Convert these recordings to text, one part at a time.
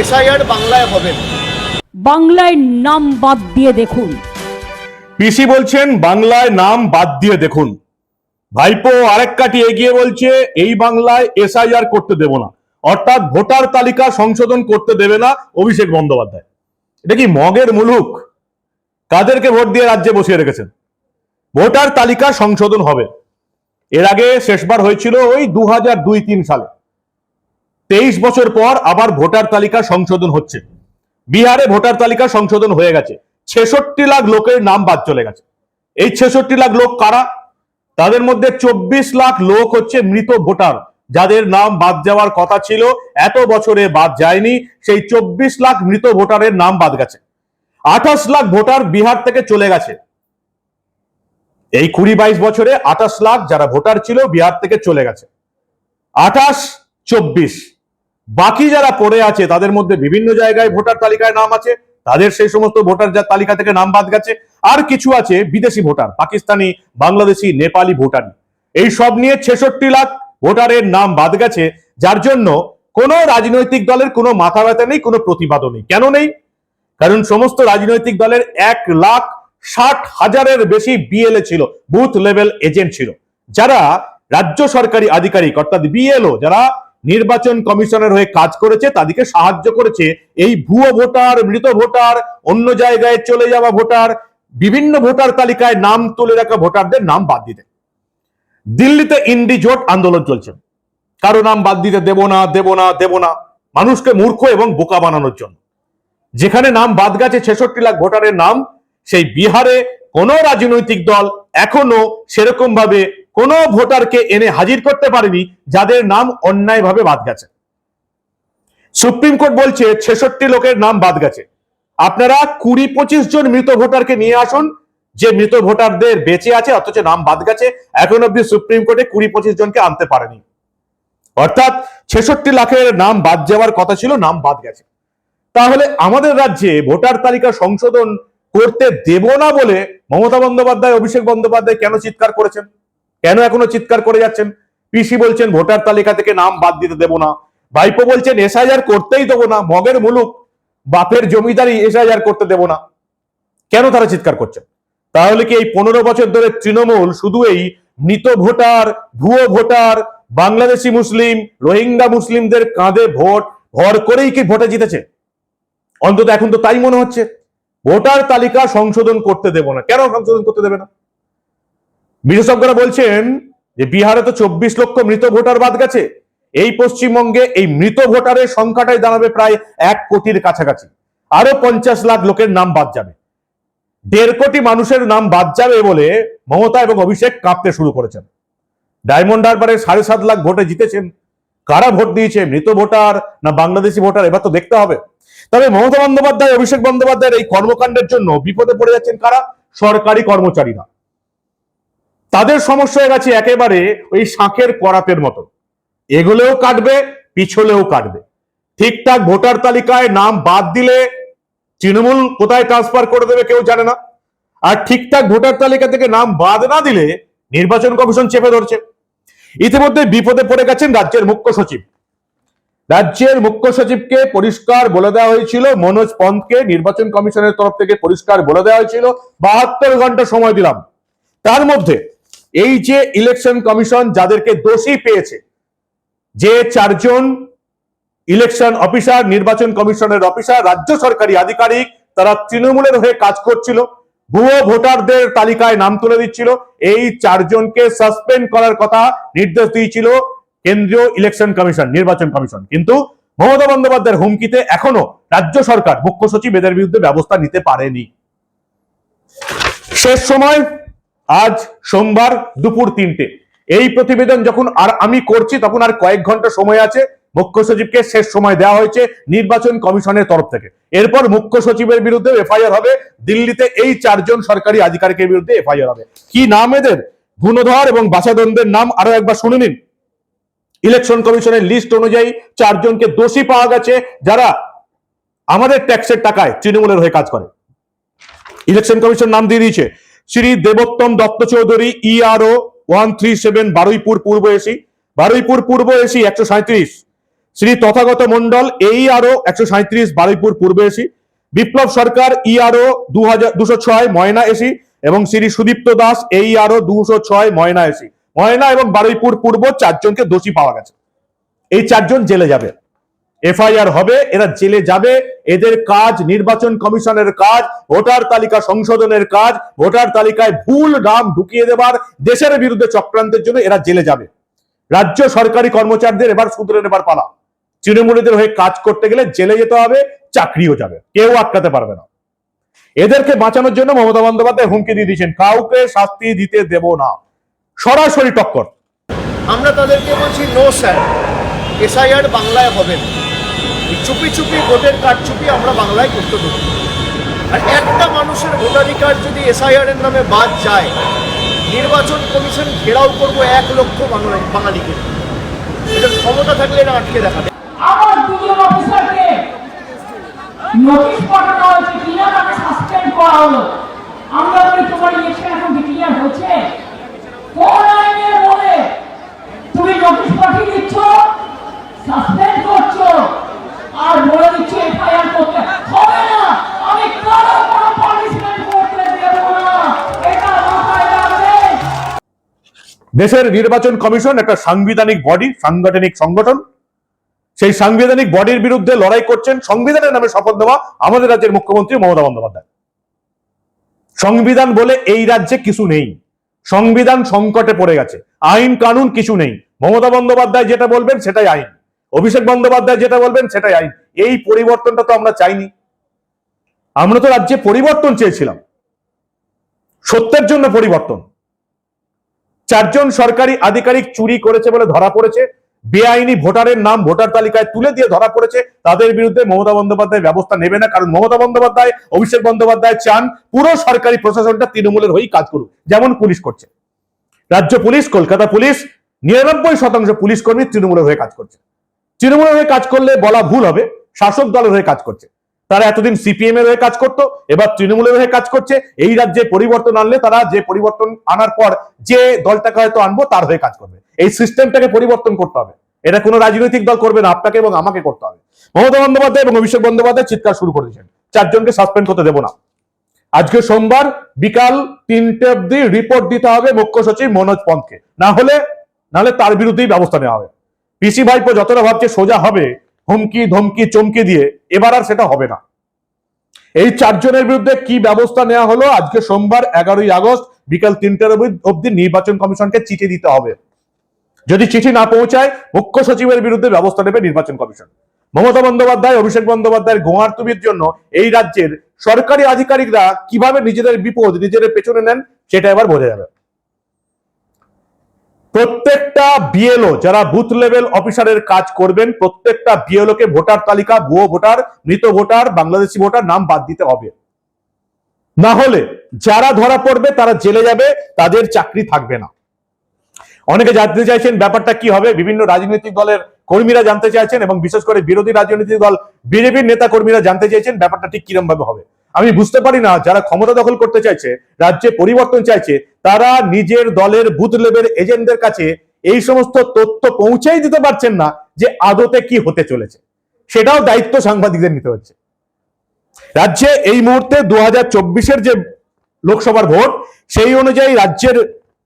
SIR বাংলায় হবে। বাংলায় নাম বাদ দিয়ে দেখুন। পিসি বলছেন বাংলায় নাম বাদ দিয়ে দেখুন। ভাইপো আরেক কাটি এগিয়ে বলছে এই বাংলায় এসআইআর করতে দেব না। অর্থাৎ ভোটার তালিকা সংশোধন করতে দেবে না অভিষেক বন্দ্যোপাধ্যায়। এটা কি মগের মুলুক? কাদেরকে ভোট দিয়ে রাজ্যে বসিয়ে রেখেছেন? ভোটার তালিকা সংশোধন হবে। এর আগে শেষবার হয়েছিল ওই দু হাজার দুই তিন সালে। তেইশ বছর পর আবার ভোটার তালিকা সংশোধন হচ্ছে। বিহারে ভোটার তালিকা সংশোধন হয়ে গেছে। ছেষট্টি লাখ লোকের নাম বাদ চলে গেছে। এই ছেষট্টি লাখ লোক কারা? তাদের মধ্যে চব্বিশ লাখ লোক হচ্ছে মৃত ভোটার। যাদের নাম বাদ যাওয়ার কথা ছিল, এত বছরে বাদ যায়নি, সেই চব্বিশ লাখ মৃত ভোটারের নাম বাদ গেছে। আঠাশ লাখ ভোটার বিহার থেকে চলে গেছে। এই কুড়ি বাইশ বছরে আঠাশ লাখ যারা ভোটার ছিল, বিহার থেকে চলে গেছে। আঠাশ, চব্বিশ। বাকি যারা পড়ে আছে, তাদের মধ্যে বিভিন্ন জায়গায় ভোটার তালিকায় নাম আছে, তাদের সেই সমস্ত ভোটার যা তালিকা থেকে নাম বাদ গেছে, আর কিছু আছে বিদেশি ভোটার, পাকিস্তানি, বাংলাদেশি, নেপালি ভোটার এই সব নিয়ে ছেষট্টি লাখ ভোটারের নাম বাদ গেছে, যার জন্য কোনো রাজনৈতিক দলের কোনো মাথা ব্যথা নেই, কোনো প্রতিবাদও নেই। কেন নেই? কারণ সমস্ত রাজনৈতিক দলের এক লাখ ষাট হাজারের বেশি বিএলএ ছিল বুথ লেভেল এজেন্ট ছিল। যারা রাজ্য সরকারি আধিকারিক, অর্থাৎ বিএলও যারা নির্বাচন কমিশনের হয়ে কাজ করেছে, তাদেরকে সাহায্য করেছে এই ভুয়ো ভোটার, মৃত ভোটার, অন্য জায়গায় চলে যাওয়া ভোটার, বিভিন্ন ভোটার তালিকায় নাম তুলে রাখা ভোটারদের নাম বাদ দিতে। দিল্লিতে ইন্ডি জোট আন্দোলন চলছে। কারও নাম বাদ দিতে দেব না দেব না দেব না। মানুষকে মূর্খ এবং বোকা বানানোর জন্য। যেখানে নাম বাদ গেছে ছেষট্টি লাখ ভোটারের নাম, সেই বিহারে কোন রাজনৈতিক দল এখনও সেরকম ভাবে কোন ভোটারকে এনে হাজির করতে পারেনি, যাদের নাম অন্যায়ভাবে বাদ গেছে। সুপ্রিম কোর্ট বলছে, ছেষট্টি লোকের নাম বাদ গেছে। আপনারা কুড়ি পঁচিশ জন মৃত ভোটারকে নিয়ে আসুন, যে মৃত ভোটারদের বেঁচে আছে, অথচ নাম বাদ গেছে, এখন অব্দি সুপ্রিম কোর্টে কুড়ি পঁচিশ জনকে আনতে পারেনি। অর্থাৎ ছেষট্টি লাখের নাম বাদ যাওয়ার কথা ছিল, নাম বাদ গেছে। তাহলে আমাদের রাজ্যে ভোটার তালিকা সংশোধন করতে দেব না বলে মমতা বন্দ্যোপাধ্যায়, অভিষেক বন্দ্যোপাধ্যায় কেন চিৎকার করেছেন? কেন এখনও চিৎকার করে যাচ্ছেন? পিসি বলছেন, ভোটার তালিকা থেকে নাম বাদ দিতে দেব না। ভাইপো বলছেন, এসআইআর করতেই দেবো না, মগের মুলুক, বাপের জমিদারি এসআইআর করতে দেব না। কেন তারা চিৎকার করছেন? তাহলে কি এই পনেরো বছর ধরে তৃণমূল শুধু এই মৃত ভোটার, ভুয়ো ভোটার, বাংলাদেশি মুসলিম, রোহিঙ্গা মুসলিমদের কাঁধে ভোট, ভর করেই কি ভোটে জিতেছে? অন্তত এখন তো তাই মনে হচ্ছে। ভোটার তালিকা সংশোধন করতে দেব না। কেন সংশোধন করতে দেবে না? বিশেষজ্ঞরা বলছেন যে বিহারে তো চব্বিশ লক্ষ মৃত ভোটার বাদ গেছে। এই পশ্চিমবঙ্গে এই মৃত ভোটারের সংখ্যাটাই দাঁড়াবে প্রায় এক কোটির কাছাকাছি। আরও পঞ্চাশ লাখ লোকের নাম বাদ যাবে। দেড় কোটি মানুষের নাম বাদ যাবে বলে মমতা এবং অভিষেক কাঁপতে শুরু করেছেন। ডায়মন্ড হারবারে সাড়ে সাত লাখ ভোটে জিতেছেন। কারা ভোট দিয়েছে? মৃত ভোটার না বাংলাদেশি ভোটার? এবার তো দেখতে হবে। তবে মমতা বন্দ্যোপাধ্যায়, অভিষেক বন্দ্যোপাধ্যায়ের এই কর্মকাণ্ডের জন্য বিপদে পড়ে যাচ্ছেন কারা? সরকারি কর্মচারীরা। তাদের সমস্যা হয়ে গেছে একেবারে ওই শাঁখের করাতের মতো। এগুলেও কাটবে, পিছলেও কাটবে। ঠিকঠাক ভোটার তালিকায় নাম বাদ দিলে তৃণমূল কোথায় ট্রান্সফার করে দেবে কেউ জানে না। আর ঠিকঠাক ভোটার তালিকা থেকে নাম বাদ না দিলে নির্বাচন কমিশন চেপে ধরছে। ইতিমধ্যে বিপদে পড়ে গেছেন রাজ্যের মুখ্য সচিব। রাজ্যের মুখ্য সচিবকে পরিষ্কার বলে দেওয়া হয়েছিল, মনোজ পন্তকে নির্বাচন কমিশনের তরফ থেকে পরিষ্কার বলে দেওয়া হয়েছিল। বাহাত্তর ঘণ্টা সময় দিলাম। তার মধ্যে এই যে ইলেকশন কমিশন যাদেরকে দোষী পেয়েছে, যে চারজন ইলেকশন অফিসার নির্বাচন কমিশনের অফিসার রাজ্য সরকারি আধিকারিক, তারা তৃণমূলের হয়ে কাজ করছিল, ভুয়ো ভোটারদের তালিকায় নাম তুলে দিচ্ছিল, এই চারজনকে সাসপেন্ড করার কথা নির্দেশ দিয়েছিল কেন্দ্রীয় ইলেকশন কমিশন নির্বাচন কমিশন কিন্তু মমতা বন্দ্যোপাধ্যায়ের হুমকিতে এখনও রাজ্য সরকার, মুখ্য সচিব এদের বিরুদ্ধে ব্যবস্থা নিতে পারেনি। শেষ সময় আজ সোমবার দুপুর তিনটে। এই প্রতিবেদন যখন আর আমি করছি, তখন আর কয়েক ঘণ্টা সময় আছে। মুখ্য সচিবকে শেষ সময় দেওয়া হয়েছে নির্বাচন কমিশনের তরফ থেকে। এরপর মুখ্য সচিবের বিরুদ্ধে এফআইআর হবে। দিল্লিতে এই চারজন সরকারি আধিকারিকের বিরুদ্ধে এফআইআর হবে। কি নাম এদের? গুণধর এবং বাসাদন্দের নাম আরও একবার শুনে নিন। ইলেকশন কমিশনের লিস্ট অনুযায়ী চারজনকে দোষী পাওয়া গেছে যারা আমাদের ট্যাক্সের টাকায় তৃণমূলের হয়ে কাজ করে। ইলেকশন কমিশন নাম দিয়ে দিয়েছে। Shri Debottam Dutta Chowdhury ERO one three seven Baruipur Purba AC. Baruipur পূর্ব এসি একশো সাঁত্রিশ শ্রী তথাগত মন্ডল এই আরও একশো সাঁত্রিশ বারুইপুর পূর্বে এসি। বিপ্লব সরকার ই আরও দু হাজার দুশো ছয় ময়না এসি এবং শ্রী সুদীপ্ত দাস এই আরও দুশো ছয় ময়না এসি। ময়না এবং বারুইপুর পূর্ব চারজনকে দোষী পাওয়া গেছে। এই চারজন জেলে যাবে। এফআইআর হবে, এরা জেলে যাবে, এদের কাজ নির্বাচন কমিশনের কাজ, ভোটার তালিকা সংশোধনের কাজ, ভোটার তালিকায় ভুল নাম ঢুকিয়ে দেবার, দেশের বিরুদ্ধে চক্রান্তের জন্য এরা জেলে যাবে। রাজ্য সরকারি কর্মচারীদের এবার শুধরে নেবার পালা। তৃণমূলীদের হয়ে কাজ করতে গেলে জেলে যেতে হবে, চাকরিও যাবে। কেউ আটকাতে পারবে না। এদেরকে বাঁচানোর জন্য মমতা বন্দ্যোপাধ্যায় হুমকি দিয়ে দিয়েছেন, কাউকে শাস্তি দিতে দেব না। সরাসরি টক্কর। আমরা তাদেরকে বলছি নো স্যার এসআইআর বাংলায় হবে না। চুপি চুপি ভোটের কার্ড চুপি আমরা বাংলায় করতে দেবো আর একটা মানুষের ভোটাধিকার যদি এসআইআর এর নামে বাদ যায়, নির্বাচন কমিশন ঘেরাও করব এক লক্ষ বাংলা বাঙালিকে। ক্ষমতা থাকলে এটা আটকে দেখা অফিসারকে নোটিশ পাঠানো হয়েছে, কিনা তাকে সাসপেন্ড করা হলো। আমরা বলি, তোমার ইলেকশন এখন ডিক্লিয়ার হয়েছে কোন আইনের তুমি নোটিশ পাঠিয়ে দিচ্ছ সাসপেন্ড করছ? আর বলে দিচ্ছ এফআইআর করতে হবে না। আমি কারও কোনো পানিশমেন্ট করতে দেব না। এটা মাথায় দেশের নির্বাচন কমিশন একটা সাংবিধানিক বডি সাংগঠনিক সংগঠন। সেই সাংবিধানিক বডির বিরুদ্ধে লড়াই করছেন। সংবিধানের নামে শপথ দেওয়া আমাদের রাজ্যের মুখ্যমন্ত্রী মমতা বন্দ্যোপাধ্যায়। সংবিধান বলে এই রাজ্যে কিছু নেই। সংবিধান সংকটে পড়ে গেছে। আইন কানুন কিছু নেই। মমতা বন্দ্যোপাধ্যায় যেটা বলবেন সেটাই আইন। অভিষেক বন্দ্যোপাধ্যায় যেটা বলবেন সেটাই আইন। এই পরিবর্তনটা তো আমরা চাইনি। আমরা তো রাজ্যে পরিবর্তন চেয়েছিলাম। সত্যের জন্য পরিবর্তন। চারজন সরকারি আধিকারিক চুরি করেছে বলে ধরা পড়েছে। বেআইনি ভোটারের নাম ভোটার তালিকায় তুলে দিয়ে ধরা পড়েছে। তাদের বিরুদ্ধে মমতা বন্দ্যোপাধ্যায় ব্যবস্থা নেবে না, কারণ মমতা বন্দ্যোপাধ্যায়, অভিষেক বন্দ্যোপাধ্যায় চান পুরো সরকারি প্রশাসনটা তৃণমূলের হয়েই কাজ করুক, যেমন পুলিশ করছে। রাজ্য পুলিশ, কলকাতা পুলিশ, নিরানব্বই শতাংশ পুলিশ কর্মী তৃণমূলের হয়ে কাজ করছে। তৃণমূলের হয়ে কাজ করলে বলা ভুল হবে, শাসক দলের হয়ে কাজ করছে। তারা এতদিন সিপিএম এর হয়ে কাজ করতো, এবার তৃণমূলের হয়ে কাজ করছে, এই রাজ্যে পরিবর্তন আনলে তারা যে পরিবর্তন আনার পর যে দলটাকে হয়তো আনব, তার হয়ে কাজ করবে। এই সিস্টেমটাকে পরিবর্তন করতে হবে। এটা কোনো রাজনৈতিক দল করবে না, আপনাকে এবং আমাকে করতে হবে। মমতা বন্দ্যোপাধ্যায় এবং অভিষেক বন্দ্যোপাধ্যায় চিৎকার শুরু করে দিয়েছেন, চারজনকে সাসপেন্ড করতে দেবো না। আজকে সোমবার বিকাল তিনটে অব্দি রিপোর্ট দিতে হবে মুখ্য সচিব মনোজ পন্থকে। না হলে নাহলে তার বিরুদ্ধেই ব্যবস্থা নেওয়া হবে। পিসি ভাইপো যতটা ভাবছে সোজা হবে, হুমকি, ধমকি, চমকি দিয়ে, এবার আর সেটা হবে না। এই চারজনের বিরুদ্ধে কি ব্যবস্থা নেওয়া হলো? আজকে সোমবার এগারোই আগস্ট, বিকাল তিনটের অব্দি নির্বাচন কমিশনকে চিঠি দিতে হবে। যদি চিঠি না পৌঁছায়, মুখ্য সচিবের বিরুদ্ধে ব্যবস্থা নেবে নির্বাচন কমিশন। মমতা বন্দ্যোপাধ্যায়, অভিষেক বন্দ্যোপাধ্যায়ের গোয়ার তুমির জন্য এই রাজ্যের সরকারি আধিকারিকরা কীভাবে নিজেদের বিপদ, নিজেদের পেছনে নেন, সেটা এবার বোঝা যাবে। প্রত্যেকটা বিএলও যারা বুথ লেভেল অফিসারের কাজ করবেন, প্রত্যেকটা বিএলও কে ভোটার তালিকা, ভুয়ো ভোটার, মৃত ভোটার, বাংলাদেশি ভোটার নাম বাদ দিতে হবে। না হলে যারা ধরা পড়বে, তারা জেলে যাবে, তাদের চাকরি থাকবে না। অনেকে জানতে চাইছেন ব্যাপারটা কি হবে, বিভিন্ন রাজনৈতিক দলের কর্মীরা জানতে চাইছেন এবং বিশেষ করে বিরোধী রাজনৈতিক দল, বিজেপির নেতা কর্মীরা জানতে চাইছেন ব্যাপারটা ঠিক কিরম ভাবে হবে। আমি বুঝতে পারি না, যারা ক্ষমতা দখল করতে চাইছে, রাজ্যে পরিবর্তন চাইছে, তারা নিজের দলের বুথ লেভেল এজেন্টদের কাছে এই সমস্ত তথ্য পৌঁছেই দিতে পারছেন না যে আদতে কি হতে চলেছে। সেটাও দায়িত্ব সাংবাদিকদের নিতে হচ্ছে। রাজ্যে এই মুহূর্তে দু হাজার যে লোকসভার ভোট, সেই অনুযায়ী রাজ্যের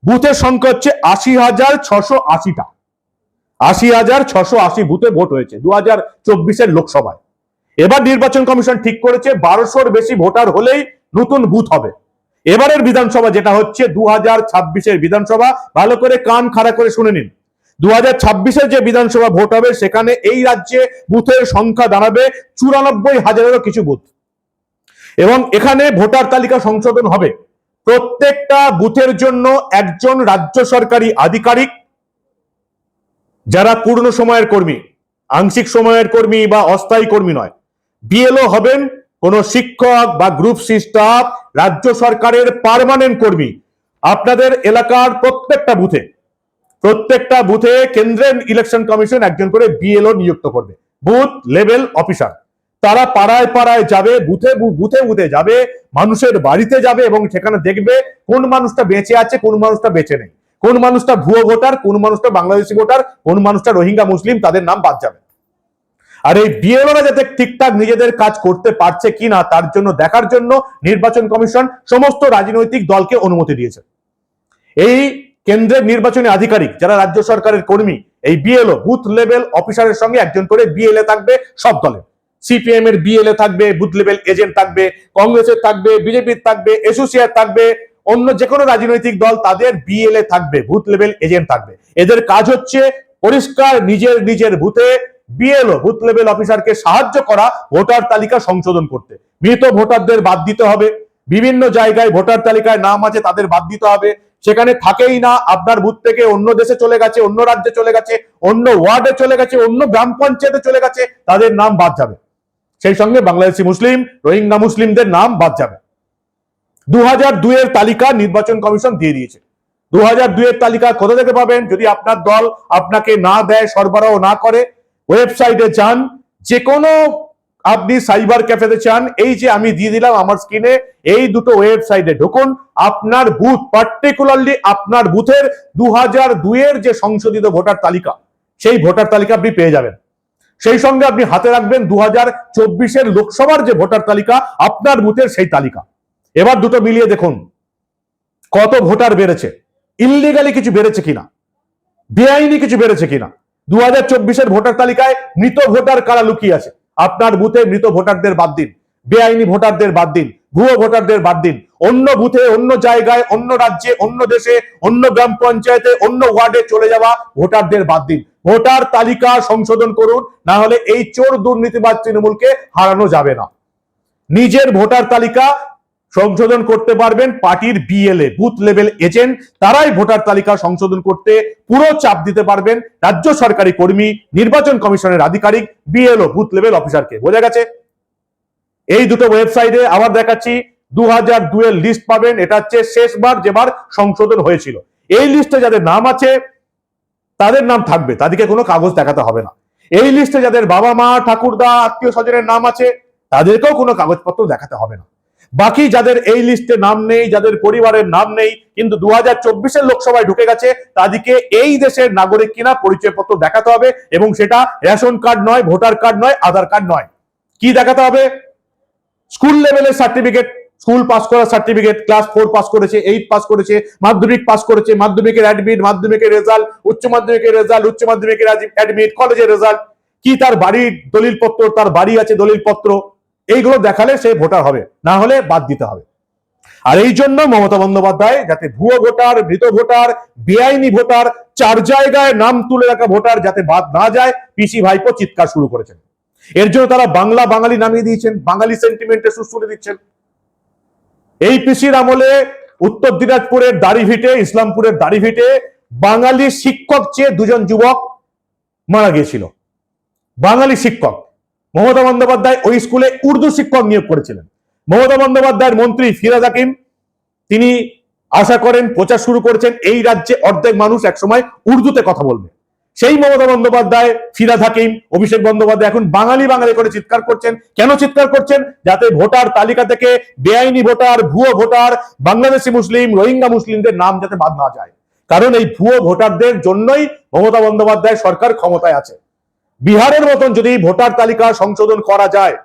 বুথের সংখ্যা হচ্ছে আশি হাজার ছশো আশিটা। আশি হাজার ছশো আশি বুথে ভোট হয়েছে দু হাজার চব্বিশের লোকসভায়। এবার নির্বাচন কমিশন ঠিক করেছে, বারোশোর বেশি ভোটার হলেই নতুন বুথ হবে। এবারের বিধানসভা যেটা হচ্ছে দু হাজার ছাব্বিশের বিধানসভা, ভালো করে কান খাড়া করে শুনে নিন। দু হাজার ছাব্বিশের যে বিধানসভা ভোট হবে, সেখানে এই রাজ্যে বুথের সংখ্যা দাঁড়াবে চুরানব্বই হাজারেরও কিছু বুথ। এবং এখানে ভোটার তালিকা সংশোধন হবে। প্রত্যেকটা বুথের জন্য একজন রাজ্য সরকারি আধিকারিক, যারা পূর্ণ সময়ের কর্মী, আংশিক সময়ের কর্মী বা অস্থায়ী কর্মী নয়। বিএলও হবেন কোন শিক্ষক বা গ্রুপ সি স্টাফ রাজ্য সরকারের পার্মানেন্ট কর্মী। আপনাদের এলাকার প্রত্যেকটা বুথে প্রত্যেকটা বুথে কেন্দ্রের ইলেকশন কমিশন একজন করে বিএলও নিযুক্ত করবে। বুথ লেভেল অফিসার তারা পাড়ায় পাড়ায় যাবে, বুথে বুথে বুথে যাবে, মানুষের বাড়িতে যাবে এবং সেখানে দেখবে কোন মানুষটা বেঁচে আছে, কোন মানুষটা বেঁচে নেই। কোন মানুষটা ভুয়ো ভোটার, কোন মানুষটা বাংলাদেশি ভোটার, কোন মানুষটা রোহিঙ্গা মুসলিম, তাদের নাম বাদ যাবে। আর এই বিএলওরা যাতে ঠিকঠাক নিজেদের কাজ করতে পারছে কিনা তার জন্য দেখার জন্য নির্বাচন কমিশন সমস্ত রাজনৈতিক দলকে অনুমতি দিয়েছে। এই কেন্দ্রের নির্বাচনী আধিকারিক যারা রাজ্য সরকারের কর্মী, এই বিএলও, বুথ লেভেল অফিসারের সঙ্গে একজন করে বিএলএ থাকবে সব দলে সিপিএম এর বিএলএ থাকবে, বুথ লেভেল এজেন্ট থাকবে, কংগ্রেসের থাকবে, বিজেপির থাকবে, এসোসিয়েট থাকবে, অন্য যে কোনো রাজনৈতিক দল তাদের বিএলএ থাকবে, বুথ লেভেল এজেন্ট থাকবে। এদের কাজ হচ্ছে পরিষ্কার নিজের নিজের বুথে বিএলও বুথ লেভেল অফিসারকে সাহায্য করা ভোটার তালিকা সংশোধন করতে। মৃত ভোটারদের বাদ দিতে হবে। বিভিন্ন জায়গায় ভোটার তালিকায় নাম আছে, তাদের বাদ দিতে হবে। সেখানে থাকেই না, আপনার বুথ থেকে অন্য দেশে চলে গেছে, অন্য রাজ্যে চলে গেছে, অন্য ওয়ার্ডে চলে গেছে, অন্য গ্রাম পঞ্চায়েতে চলে গেছে, তাদের নাম বাদ যাবে। সেই সঙ্গে বাংলাদেশি মুসলিম, রোহিঙ্গা মুসলিমদের নাম বাদ যাবে। দু হাজার দুইয়ের তালিকা নির্বাচন কমিশন দিয়ে দিয়েছে। দু হাজার দুইয়ের তালিকা কোথা থেকে পাবেন? যদি আপনার দল আপনাকে না দেয়, সরবরাহ না করে ওয়েবসাইটে যান যে কোনো আপনি সাইবার ক্যাফেতে চান এই যে আমি দিয়ে দিলাম আমার স্ক্রিনে এই দুটো ওয়েবসাইটে ঢুকুন, আপনার বুথ পার্টিকুলারলি আপনার বুথের দু হাজার দুইয়ের যে সংশোধিত ভোটার তালিকা, সেই ভোটার তালিকা আপনি পেয়ে যাবেন। সেই সঙ্গে আপনি হাতে রাখবেন দু হাজার চব্বিশের লোকসভার যে ভোটার তালিকা, আপনার বুথের সেই তালিকা। এবার দুটো মিলিয়ে দেখুন, কত ভোটার বেড়েছে ইললিগালি কিছু বেড়েছে কিনা, বেআইনি কিছু বেড়েছে কিনা। দু হাজার ভোটার তালিকায় মৃত ভোটার কারা লুকিয়ে আছে? আপনার বুথে মৃত ভোটারদের বাদ দিন, বেআইনি ভোটারদের বাদ দিন, ভুয়ো ভোটারদের বাদ দিন। অন্য বুথে, অন্য জায়গায়, অন্য রাজ্যে, অন্য দেশে, অন্য গ্রাম পঞ্চায়েতে, অন্য ওয়ার্ডে চলে যাওয়া ভোটারদের বাদ দিন। ভোটার তালিকা সংশোধন করুন, না হলে এই চোর দুর্নীতিবাদ তৃণমূলকে হারানো যাবে না। নিজের ভোটার তালিকা সংশোধন করতে পারবেন পার্টির বিএলএ বুথ লেভেল এজেন্ট তারাই ভোটার তালিকা সংশোধন করতে পুরো চাপ দিতে পারবেন। রাজ্য সরকারি কর্মী, নির্বাচন কমিশনের আধিকারিক বিএলও বুথ লেভেল অফিসারকে বোঝা গেছে? এই দুটো ওয়েবসাইটে আবার দেখাচ্ছি দু হাজার দুয়ের লিস্ট পাবেন। এটা হচ্ছে শেষবার, যেবার সংশোধন হয়েছিল। এই লিস্টে যাদের নাম আছে, তাদের নাম থাকবে। তাদেরকে কোনো কাগজ দেখাতে হবে না। এই লিস্টে যাদের বাবা মা ঠাকুরদা আত্মীয় স্বজনের নাম আছে, তাদেরকেও কোনো কাগজপত্র দেখাতে হবে না। বাকি যাদের এই লিস্টে নাম নেই, যাদের পরিবারের নাম নেই, কিন্তু দু হাজার চব্বিশের লোকসভায় ঢুকে গেছে, তাদেরকে এই দেশের নাগরিক কিনা পরিচয়পত্র দেখাতে হবে এবং সেটা রেশন কার্ড নয়, ভোটার কার্ড নয়, আধার কার্ড নয়। কি দেখাতে হবে? স্কুল লেভেলের সার্টিফিকেট, স্কুল পাস করার সার্টিফিকেট, ক্লাস ফোর পাস করেছে, এইট পাস করেছে, মাধ্যমিক পাস করেছে, মাধ্যমিকের অ্যাডমিট মাধ্যমিকের রেজাল্ট উচ্চ মাধ্যমিকের রেজাল্ট উচ্চ মাধ্যমিকের অ্যাডমিট কলেজের রেজাল্ট কি তার বাড়ির দলিলপত্র? তার বাড়ি আছে দলিলপত্র। এইগুলো দেখালে সে ভোটার হবে, না হলে বাদ দিতে হবে। আর এই জন্য মমতা বন্দ্যোপাধ্যায় যাতে ভুয়ো ভোটার মৃত ভোটার, বেআইনি ভোটার, চার জায়গায় নাম তুলে রাখা ভোটার যাতে বাদ না যায়, পিসি ভাইপো চিৎকার শুরু করেছেন। এর জন্য তারা বাংলা বাঙালি নামিয়ে দিয়েছেন, বাঙালি সেন্টিমেন্টে সুস্থ দিচ্ছেন। এই পিসির আমলে উত্তর দিনাজপুরের দাড়িভিটে ইসলামপুরের দাড়িভিটে বাঙালি শিক্ষক চেয়ে দুজন যুবক মারা গিয়েছিল। বাঙালি শিক্ষক। মমতা বন্দ্যোপাধ্যায় ওই স্কুলে উর্দু শিক্ষক নিয়োগ করেছিলেন। মমতা বন্দ্যোপাধ্যায়ের মন্ত্রী ফিরাজ হাকিম, তিনি আশা করেন প্রচার শুরু করেছেন, এই রাজ্যে অর্ধেক মানুষ একসময় উর্দুতে কথা বলবে। সেই মমতা বন্দ্যোপাধ্যায়, ফিরাজ হাকিম, অভিষেক বন্দ্যোপাধ্যায় এখন বাঙালি বাঙালি করে চিৎকার করছেন। কেন চিৎকার করছেন? যাতে ভোটার তালিকা থেকে বেআইনি ভোটার, ভুয়ো ভোটার, বাংলাদেশি মুসলিম, রোহিঙ্গা মুসলিমদের নাম যাতে বাদ না যায়। কারণ এই ভুয়ো ভোটারদের জন্যই মমতা বন্দ্যোপাধ্যায় সরকার ক্ষমতায় আছে। বিহারের মতন যদি ভোটার তালিকা সংশোধন করা যায়,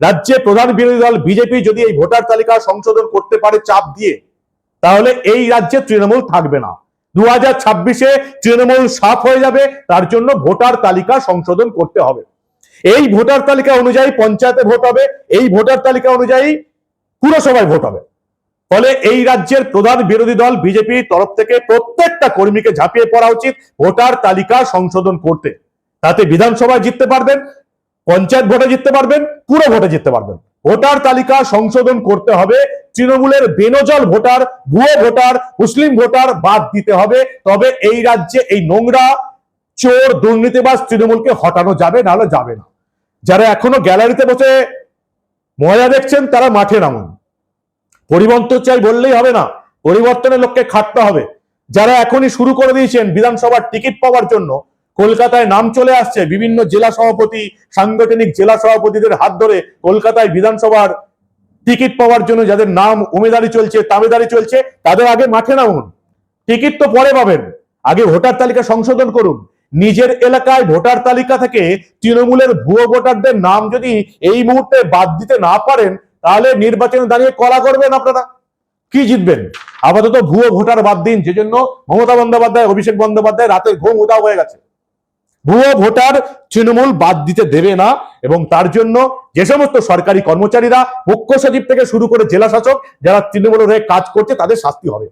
রাজ্যে প্রধান বিরোধী দল বিজেপি যদি এই ভোটার তালিকা সংশোধন করতে পারে চাপ দিয়ে, তাহলে এই রাজ্যে তৃণমূল থাকবে না। দু হাজার ছাব্বিশে তৃণমূল সাফ হয়ে যাবে, তার জন্য ভোটার তালিকা সংশোধন করতে হবে। এই ভোটার তালিকা অনুযায়ী পঞ্চায়েতে ভোট হবে, এই ভোটার তালিকা অনুযায়ী পুরসভায় ভোট হবে। ফলে এই রাজ্যের প্রধান বিরোধী দল বিজেপির তরফ থেকে প্রত্যেকটা কর্মীকে ঝাঁপিয়ে পড়া উচিত ভোটার তালিকা সংশোধন করতে। তাতে বিধানসভায় জিততে পারবেন, পঞ্চায়েত ভোটে জিততে পারবেন, পুরো ভোটে জিততে পারবেন। ভোটার তালিকা সংশোধন করতে হবে, তৃণমূলের বেনজল ভোটার, ভুয়ো ভোটার, মুসলিম ভোটার বাদ দিতে হবে। তবে এই রাজ্যে এই নোংরা, চোর, দুর্নীতিবাজ তৃণমূলকে হটানো যাবে, নাহলে যাবে না। যারা এখনও গ্যালারিতে বসে মজা দেখছেন, তারা মাঠে নামুন। পরিবর্তন চাই বললেই হবে না, পরিবর্তনের লক্ষ্যে খাটতে হবে। যারা এখনই শুরু করে দিয়েছেন বিধানসভার টিকিট পাওয়ার জন্য কলকাতায় নাম চলে আসছে। বিভিন্ন জেলা সভাপতি, সাংগঠনিক জেলা সভাপতিদের হাত ধরে কলকাতায় বিধানসভার টিকিট পাওয়ার জন্য যাদের নাম উমেদারি চলছে তাবেদারি চলছে, তাদের আগে মাঠে নামুন। টিকিট তো পরে পাবেন। আগে ভোটার তালিকা সংশোধন করুন। নিজের এলাকায় ভোটার তালিকা থেকে তৃণমূলের ভুয়ো ভোটারদের নাম যদি এই মুহূর্তে বাদ দিতে না পারেন, তাহলে নির্বাচনে দাঁড়িয়ে কলা করবেন আপনারা। কি জিতবেন? আপাতত ভুয়ো ভোটার বাদ দিন। যে জন্য মমতা বন্দ্যোপাধ্যায়, অভিষেক বন্দ্যোপাধ্যায় রাতের ঘুম উদাও হয়ে গেছে। ভুয়ো ভোটার তৃণমূল বাদ দিতে দেবে না এবং তার জন্য যে সমস্ত সরকারি কর্মচারীরা মুখ্য সচিব থেকে শুরু করে জেলা শাসক যারা তৃণমূলের হয়ে কাজ করছে, তাদের শাস্তি হবে।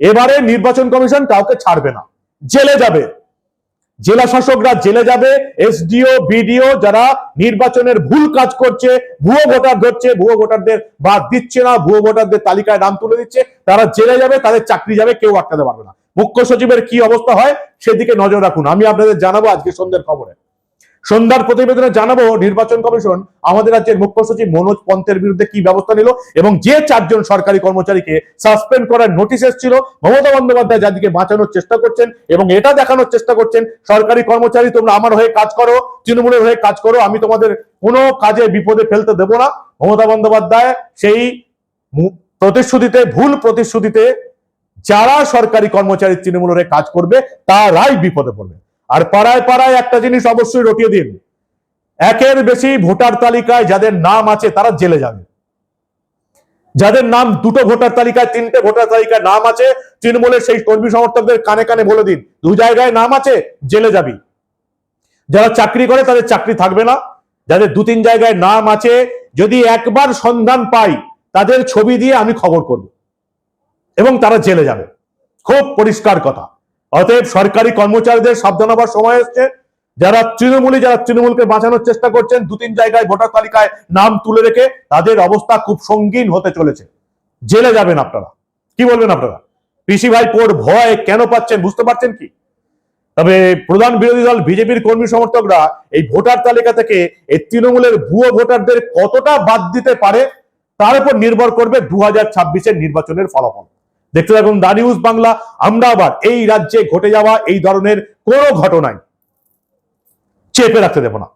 এবারে নির্বাচন কমিশন কাউকে ছাড়বে না। জেলে যাবে। জেলা শাসকরা জেলে যাবে। এসডিও, বিডিও যারা নির্বাচনের ভুল কাজ করছে, ভুয়ো ভোটার ধরছে, ভুয়ো ভোটারদের বাদ দিচ্ছে না, ভুয়ো ভোটারদের তালিকায় নাম তুলে দিচ্ছে, তারা জেলে যাবে, তাদের চাকরি যাবে, কেউ আটকাতে পারবে না। মুখ্য সচিবের কি অবস্থা হয় সেদিকে নজর রাখুন। আমি আপনাদের জানাব আজকে সন্ধ্যের খবরে। সন্ধ্যার প্রতিবেদনে জানাব নির্বাচন কমিশন আমাদের রাজ্যের মুখ্য সচিব মনোজ পন্থের বিরুদ্ধে কি ব্যবস্থা নিল এবং যে চারজন সরকারি কর্মচারীকে সাসপেন্ড করার নোটিশ এসেছিল, মমতা বন্দ্যোপাধ্যায় যাদিকে বাঁচানোর চেষ্টা করছেন এবং এটা দেখানোর চেষ্টা করছেন, সরকারি কর্মচারী তোমরা আমার হয়ে কাজ করো, তৃণমূলের হয়ে কাজ করো, আমি তোমাদের কোনো কাজে বিপদে ফেলতে দেবো না। মমতা বন্দ্যোপাধ্যায় সেই প্রতিশ্রুতিতে, ভুল প্রতিশ্রুতিতে যারা সরকারি কর্মচারী তৃণমূলের কাজ করবে, তারাই বিপদে পড়বে। আর পাড়ায় পাড়ায় একটা জিনিস অবশ্যই রটিয়ে দিন। একের বেশি ভোটার তালিকায় যাদের নাম আছে, তারা জেলে যাবে। যাদের নাম, দুটো ভোটার তালিকায়, তিনটে ভোটার তালিকায় নাম আছে, তৃণমূলের সেই কর্মী সমর্থকদের কানে কানে বলে দিন। দু জায়গায় নাম আছে, জেলে যাবি। যারা চাকরি করে, তাদের চাকরি থাকবে না। যাদের দু তিন জায়গায় নাম আছে, যদি একবার সন্ধান পাই, তাদের ছবি দিয়ে আমি খবর করব। এবং তারা জেলে যাবে। খুব পরিষ্কার কথা। অতএব সরকারি কর্মচারীদের সাবধান হবার সময় এসছে। যারা তৃণমূলী, যারা তৃণমূলকে বাঁচানোর চেষ্টা করছেন দু তিন জায়গায় ভোটার তালিকায় নাম তুলে রেখে তাদের অবস্থা খুব সঙ্গীন হতে চলেছে। জেলে যাবেন আপনারা। কি বলবেন আপনারা? পিসি ভাই পোর ভয় কেন পাচ্ছেন, বুঝতে পারছেন কি? তবে প্রধান বিরোধী দল, বিজেপির কর্মী সমর্থকরা এই ভোটার তালিকা থেকে এই তৃণমূলের ভুয়ো ভোটারদের কতটা বাদ দিতে পারে, তার উপর নির্ভর করবে দু হাজার নির্বাচনের ফলাফল। দেখতে থাকুন দা নিউজ বাংলা আমরা আবার এই রাজ্যে ঘটে যাওয়া এই ধরনের কোনো ঘটনায় চেপে রাখতে দেব না।